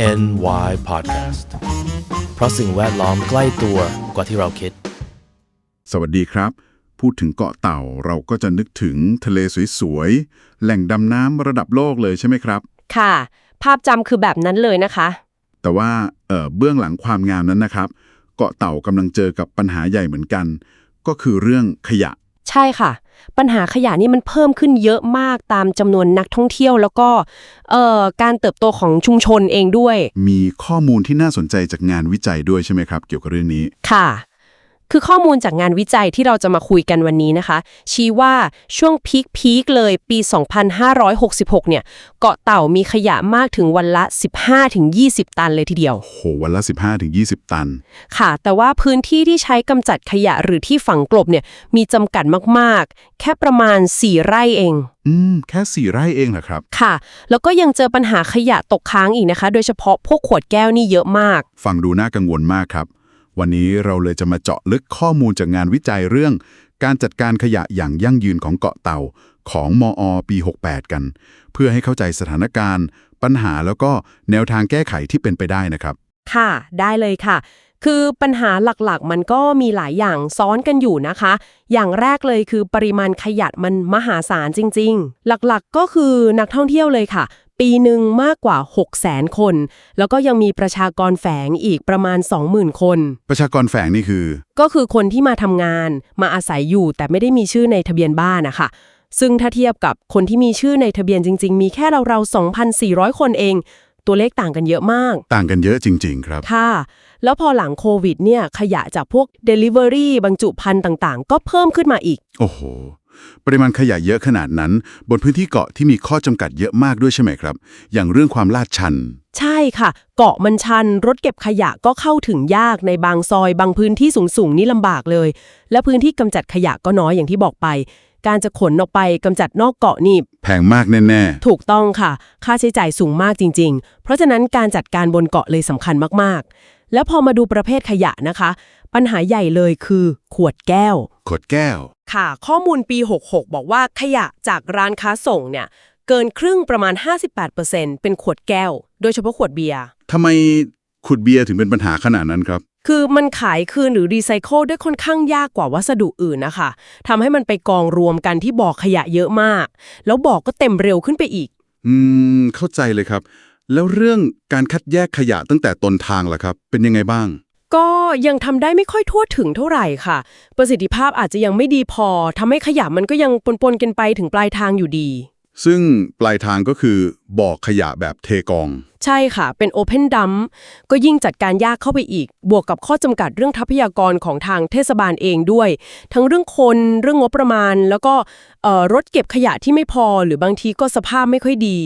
NY Podcast เพราะสิ่งแวดล้อมใกล้ตัวกว่าที่เราคิด สวัสดีครับ พูดถึงเกาะเต่าเราก็จะนึกถึงทะเลสวยๆ แหล่งดำน้ำระดับโลกเลยใช่ไหมครับ ค่ะ ภาพจำคือแบบนั้นเลยนะคะ แต่ว่าเอ่อเบื้องหลังความงามนั้นนะครับ เกาะเต่ากำลังเจอกับปัญหาใหญ่เหมือนกัน ก็คือเรื่องขยะ ใช่ค่ะ ปัญหาขยะนี่มันเพิ่มขึ้นเยอะมากตามจำนวนนักท่องเที่ยว แล้วก็เอ่อการเติบโตของชุมชนเองด้วย มีข้อมูลที่น่าสนใจจากงานวิจัยด้วยใช่ไหมครับ เกี่ยวกับเรื่องนี้ค่ะ คือข้อมูลจากงานวิจัยที่เราจะมาคุยกันวันนี้นะคะ ชี้ว่าช่วงพีคพีคๆเลยปี 2566 เนี่ย เกาะเต่ามีขยะมากถึงวันละ 15-20 ตันเลยทีเดียว โห วันละ 15-20 ตัน ค่ะ แต่ว่าพื้นที่ที่ใช้กำจัดขยะหรือที่ฝังกลบเนี่ยมีจำกัดมากๆ แค่ประมาณ 4 ไร่เอง อืม แค่สี่ไร่เองเหรอครับ ค่ะ แล้วก็ยังเจอปัญหาขยะตกค้างอีกนะคะ โดยเฉพาะพวกขวดแก้วนี่เยอะมาก ฟังดูน่ากังวลมากครับ วันนี้เราเลยจะมาเจาะลึกข้อมูลจากงานวิจัยเรื่อง การจัดการขยะอย่างยั่งยืนของเกาะเต่าของมอปี 68 กัน เพื่อให้เข้าใจสถานการณ์ ปัญหาแล้วก็แนวทางแก้ไขที่เป็นไปได้นะครับ ค่ะ ได้เลยค่ะ คือปัญหาหลักๆ มันก็มีหลายอย่างซ้อนกันอยู่นะคะ อย่างแรกเลยคือปริมาณขยะมันมหาศาลจริง ๆ หลักๆก็คือนักท่องเที่ยวเลยค่ะ ปีหนึ่งมากกว่า 6 0แสนคน แล้วก็ยังมีประชากรแฝงอีกประมาณ 20,000 คน ประชากรแฝงนี่คือ ก็คือคนที่มาทำงาน มาอาศัยอยู่แต่ไม่ได้มีชื่อในทะเบียนบ้านนะคะซึ่งถ้าเทียบกับคนที่มีชื่อในทะเบียนจริง ๆ มีแค่เราๆ2,400 คนเอง ตัวเลขต่างกันเยอะมาก ต่างกันเยอะจริง ๆ ครับ ค่ะ แล้วพอหลังโควิดเนี่ยขยะจากพวก Delivery บรรจุภัณฑ์ต่างๆ ก็เพิ่มขึ้นมาอีก โอ้โห ปริมาณขยะเยอะขนาดนั้น บนพื้นที่เกาะที่มีข้อจำกัดเยอะมากด้วยใช่ไหมครับ อย่างเรื่องความลาดชัน ใช่ค่ะ เกาะมันชัน รถเก็บขยะก็เข้าถึงยากในบางซอย บางพื้นที่สูงๆนี่ลำบากเลย และพื้นที่กำจัดขยะก็น้อยอย่างที่บอกไปการจะขนออกไปกำจัดนอกเกาะนี่แพงมากแน่ถูกต้องค่ะ ค่าใช้จ่ายสูงมากจริง ๆ เพราะฉะนั้นการจัดการบนเกาะเลยสำคัญมากๆ แล้วพอมาดูประเภทขยะนะคะ ปัญหาใหญ่เลยคือ ขวดแก้วๆขวดแก้ว ค่ะ ข้อมูลปี 66 บอกว่าขยะจากร้านค้าส่งเนี่ยเกินครึ่งประมาณ 58%เป็นขวดแก้ว โดยเฉพาะขวดเบียร์ทำไมขุดเบียร์ถึงเป็นปัญหาขนาดนั้นครับ คือมันขายคืนหรือรีไซเคิลได้ค่อนข้างยากกว่าวัสดุอื่นนะคะทำให้มันไปกองรวมกันที่บ่อขยะเยอะมาก แล้วบ่อก็เต็มเร็วขึ้นไปอีก อืม เข้าใจเลยครับ แล้วเรื่องการคัดแยกขยะตั้งแต่ต้นทางล่ะครับ เป็นยังไงบ้าง ก็ยังทำได้ไม่ค่อยทั่วถึงเท่าไหร่ค่ะ ประสิทธิภาพอาจจะยังไม่ดีพอทำให้ขยะมันก็ยังปนๆกันไปถึงปลายทางอยู่ดี ซึ่งปลายทางก็คือบ่อขยะแบบเทกอง ใช่ค่ะ เป็น Open Dump ก็ยิ่งจัดการยากเข้าไปอีก บวกกับข้อจำกัดเรื่องทรัพยากรของทางเทศบาลเองด้วย ทั้งเรื่องคนเรื่องงบประมาณ แล้วก็เอ่อรถเก็บขยะที่ไม่พอหรือบางทีก็สภาพไม่ค่อยดี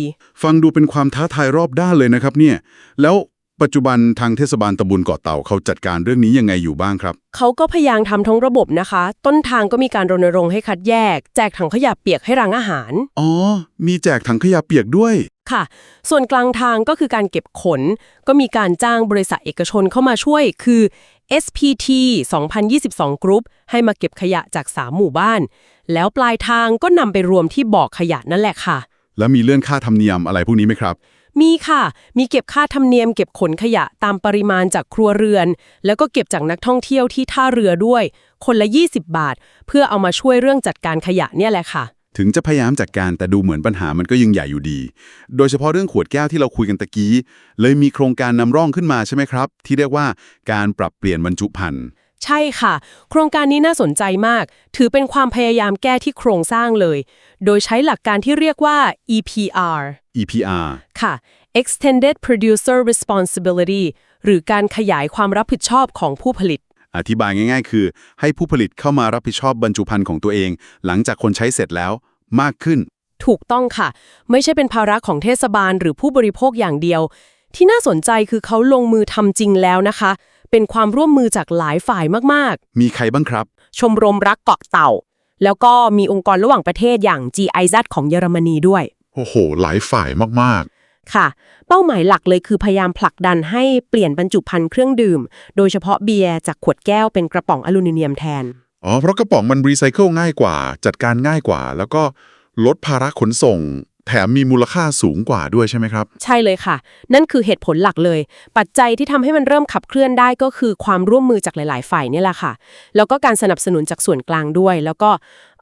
ฟังดูเป็นความท้าทายรอบด้านเลยนะครับเนี่ย แล้ว ปัจจุบันทางเทศบาลตำบลเกาะเต่าเขาจัดการเรื่องนี้ยังไงอยู่บ้างครับ เขาก็พยายามทำทั้งระบบนะคะ ต้นทางก็มีการรณรงค์ให้คัดแยก แจกถังขยะเปียกให้รังอาหาร อ๋อ มีแจกถังขยะเปียกด้วย ค่ะ ส่วนกลางทางก็คือการเก็บขน ก็มีการจ้างบริษัทเอกชนเข้ามาช่วย คือ SPT 2022 Group ให้มาเก็บขยะจาก 3 หมู่บ้าน แล้วปลายทางก็นำไปรวมที่บ่อขยะนั่นแหละค่ะ แล้วมีเลื่อนค่าธรรมเนียมอะไรพวกนี้ไหมครับ มีค่ะ มีเก็บค่าธรรมเนียมเก็บขนขยะตามปริมาณจากครัวเรือน แล้วก็เก็บจากนักท่องเที่ยวที่ท่าเรือด้วย คนละ 20 บาท เพื่อเอามาช่วยเรื่องจัดการขยะเนี่ยแหละค่ะ ถึงจะพยายามจัดการแต่ดูเหมือนปัญหามันก็ยังใหญ่อยู่ดี โดยเฉพาะเรื่องขวดแก้วที่เราคุยกันตะกี้ เลยมีโครงการนำร่องขึ้นมาใช่ไหมครับ ที่เรียกว่าการปรับเปลี่ยนบรรจุภัณฑ์ ใช่ค่ะ โครงการนี้น่าสนใจมาก ถือเป็นความพยายามแก้ที่โครงสร้างเลย โดยใช้หลักการที่เรียกว่า EPR EPR ค่ะ Extended Producer Responsibility หรือการขยายความรับผิดชอบของผู้ผลิต อธิบายง่าย ๆ คือ ให้ผู้ผลิตเข้ามารับผิดชอบบรรจุภัณฑ์ของตัวเอง หลังจากคนใช้เสร็จแล้วมากขึ้น ถูกต้องค่ะ ไม่ใช่เป็นภาระของเทศบาลหรือผู้บริโภคอย่างเดียว ที่น่าสนใจคือเขาลงมือทำจริงแล้วนะคะ เป็นความร่วมมือจากหลายฝ่ายมากมีใครบ้างครับ ๆ ชมรมรักเกาะเต่า แล้วก็มีองค์กรระหว่างประเทศอย่าง GIZ ของเยอรมนีด้วย โอ้โห หลายฝ่ายมากค่ะ เป้าหมายหลักเลยคือพยายามผลักดันให้เปลี่ยนบรรจุภัณฑ์เครื่องดื่ม โดยเฉพาะเบียร์จากขวดแก้วเป็นกระป๋องอลูมิเนียมแทนอ๋อ เพราะกระป๋องมันรีไซเคิลง่ายกว่า จัดการง่ายกว่า แล้วก็ลดภาระขนส่ง แถแถมมีมูลค่าสูงกว่าด้วยใช่ไหมครับ ใช่เลยค่ะ นั่นคือเหตุผลหลักเลย ปัจจัยที่ทำให้มันเริ่มขับเคลื่อนได้ก็คือความร่วมมือจากหลาย ๆ ฝ่ายเนี่ยแหละค่ะ แล้วก็การสนับสนุนจากส่วนกลางด้วย แล้วก็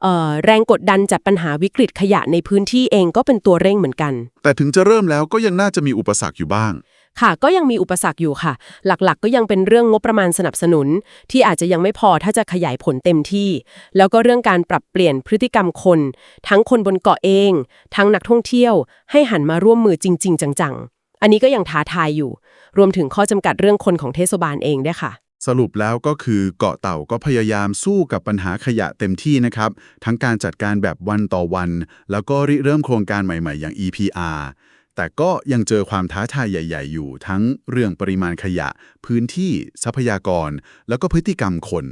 เอ่อแรงกดดันจากปัญหาวิกฤตขยะในพื้นที่เองก็เป็นตัวเร่งเหมือนกัน แต่ถึงจะเริ่มแล้วก็ยังน่าจะมีอุปสรรคอยู่บ้าง ค่ะก็ยังมีอุปสรรคอยู่ค่ะ หลักๆก็ยังเป็นเรื่องงบประมาณสนับสนุน ที่อาจจะยังไม่พอถ้าจะขยายผลเต็มที่ แล้วก็เรื่องการปรับเปลี่ยนพฤติกรรมคน ทั้งคนบนเกาะเอง ทั้งนักท่องเที่ยว ให้หันมาร่วมมือจริง ๆ จังๆ อันนี้ก็ยังท้าทายอยู่ รวมถึงข้อจำกัดเรื่องคนของเทศบาลเองด้วยค่ะสรุปแล้วก็คือเกาะเต่าก็พยายามสู้กับปัญหาขยะเต็มที่นะครับ ทั้งการจัดการแบบวันต่อวัน แล้วก็ริเริ่มโครงการใหม่ๆ อย่าง EPR แต่ก็ยังเจอความท้าทายใหญ่ ๆ อยู่ทั้งเรื่องปริมาณขยะ พื้นที่ทรัพยากร แล้วก็พฤติกรรมคน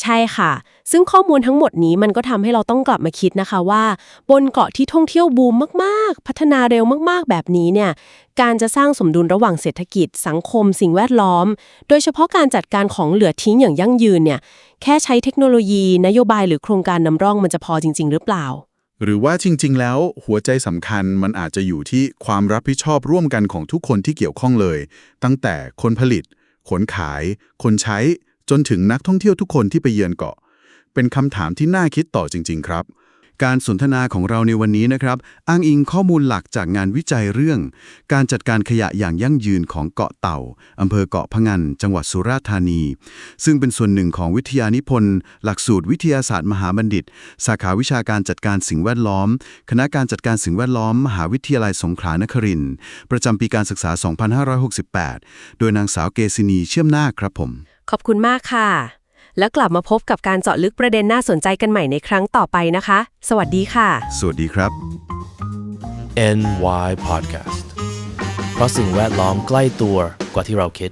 ใช่ค่ะ ซึ่งข้อมูลทั้งหมดนี้มันก็ทำให้เราต้องกลับมาคิดนะคะว่า บนเกาะที่ท่องเที่ยวบูมมากๆ พัฒนาเร็วมากๆ แบบนี้เนี่ยการจะสร้างสมดุลระหว่างเศรษฐกิจ สังคม สิ่งแวดล้อม โดยเฉพาะการจัดการของเหลือทิ้งอย่างยั่งยืนเนี่ยแค่ใช้เทคโนโลยี นโยบายหรือโครงการนำร่องมันจะพอจริง ๆ หรือเปล่า หรือว่าจริง ๆ แล้วหัวใจสำคัญมันอาจจะอยู่ที่ความรับผิดชอบร่วมกันของทุกคนที่เกี่ยวข้องเลย ตั้งแต่คนผลิต ขนขาย คนใช้ จนถึงนักท่องเที่ยวทุกคนที่ไปเยือนเกาะ เป็นคำถามที่น่าคิดต่อจริง ๆ ครับ การสนทนาของเราในวันนี้นะครับ อ้างอิงข้อมูลหลักจากงานวิจัยเรื่อง การจัดการขยะอย่างยั่งยืนของเกาะเต่าอำเภอเกาะพะงัน จังหวัดสุราษฎร์ธานี ซึ่งเป็นส่วนหนึ่งของวิทยานิพนธ์ หลักสูตรวิทยาศาสตร์มหาบัณฑิต สาขาวิชาการจัดการสิ่งแวดล้อม คณะการจัดการสิ่งแวดล้อม มหาวิทยาลัยสงขลานครินทร์ประจำปีการศึกษา 2568 โดยนางสาวเกษินีเชื่อมนาคครับผม ขอบคุณมากค่ะ แล้วกลับมาพบกับการเจาะลึกประเด็นน่าสนใจกันใหม่ในครั้งต่อไปนะคะ สวัสดีค่ะ สวัสดีครับ NY Podcast เพราะสิ่งแวดล้อมใกล้ตัวกว่าที่เราคิด